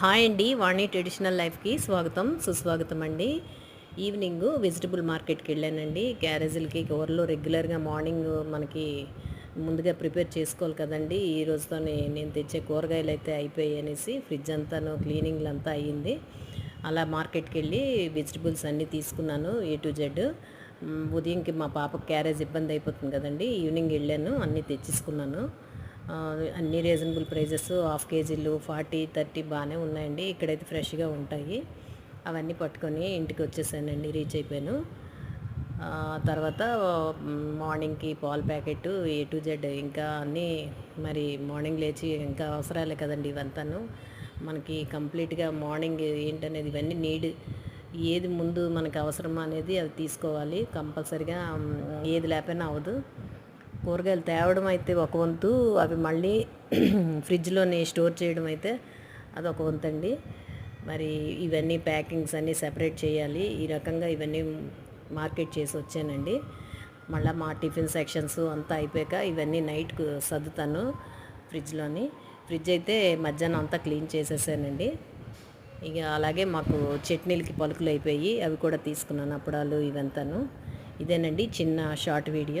Hi అండి వాణి traditional లైఫ్కి స్వాగతం సుస్వాగతం అండి ఈవినింగ్ వెజిటబుల్ మార్కెట్కి వెళ్ళానండి. క్యారేజీలకి కూరలు రెగ్యులర్గా మార్నింగ్ మనకి ముందుగా ప్రిపేర్ చేసుకోవాలి కదండి. ఈ రోజుతో నేను తెచ్చే కూరగాయలు అయితే అయిపోయాయి అనేసి ఫ్రిడ్జ్ అంతాను క్లీనింగ్లు అంతా అయ్యింది. అలా మార్కెట్కి వెళ్ళి వెజిటబుల్స్ అన్నీ తీసుకున్నాను ఏ టు జెడ్. ఉదయంకి మా పాపకు క్యారేజ్ ఇబ్బంది అయిపోతుంది కదండి. ఈవినింగ్ వెళ్ళాను అన్నీ తెచ్చేసుకున్నాను. అన్ని రీజనబుల్ ప్రైజెస్ హాఫ్ కేజీలు ఫార్టీ థర్టీ బాగానే ఉన్నాయండి. ఇక్కడైతే ఫ్రెష్గా ఉంటాయి. అవన్నీ పట్టుకొని ఇంటికి వచ్చేసానండి రీచ్ అయిపోయాను. తర్వాత మార్నింగ్కి పాల్ ప్యాకెట్ ఏ టు జెడ్ ఇంకా అన్నీ మరి మార్నింగ్ లేచి ఇంకా అవసరాలే కదండి ఇవంతాను. మనకి కంప్లీట్గా మార్నింగ్ ఏంటనేది ఇవన్నీ నీడ్ ఏది ముందు మనకు అవసరమా అనేది అది తీసుకోవాలి. కంపల్సరిగా ఏది లేకపోయినా అవ్వదు. కూరగాయలు తేవడం అయితే ఒక వంతు. అవి మళ్ళీ ఫ్రిడ్జ్లోని స్టోర్ చేయడం అయితే అదొక వంతు అండి మరి ఇవన్నీ ప్యాకింగ్స్ అన్నీ సెపరేట్ చేయాలి. ఈ రకంగా ఇవన్నీ మార్కెట్ చేసి వచ్చానండి. మళ్ళీ మా టిఫిన్ సెక్షన్స్ అంతా అయిపోయాక ఇవన్నీ నైట్కు సర్దుతాను ఫ్రిడ్జ్లోని. ఫ్రిడ్జ్ అయితే మధ్యాహ్నం అంతా క్లీన్ చేసేసానండి. ఇక అలాగే మాకు చట్నీలకి పలుకులు అయిపోయి అవి కూడా తీసుకున్నాను అప్పడాలు ఇవంతాను. ఇదేనండి చిన్న షార్ట్ వీడియో.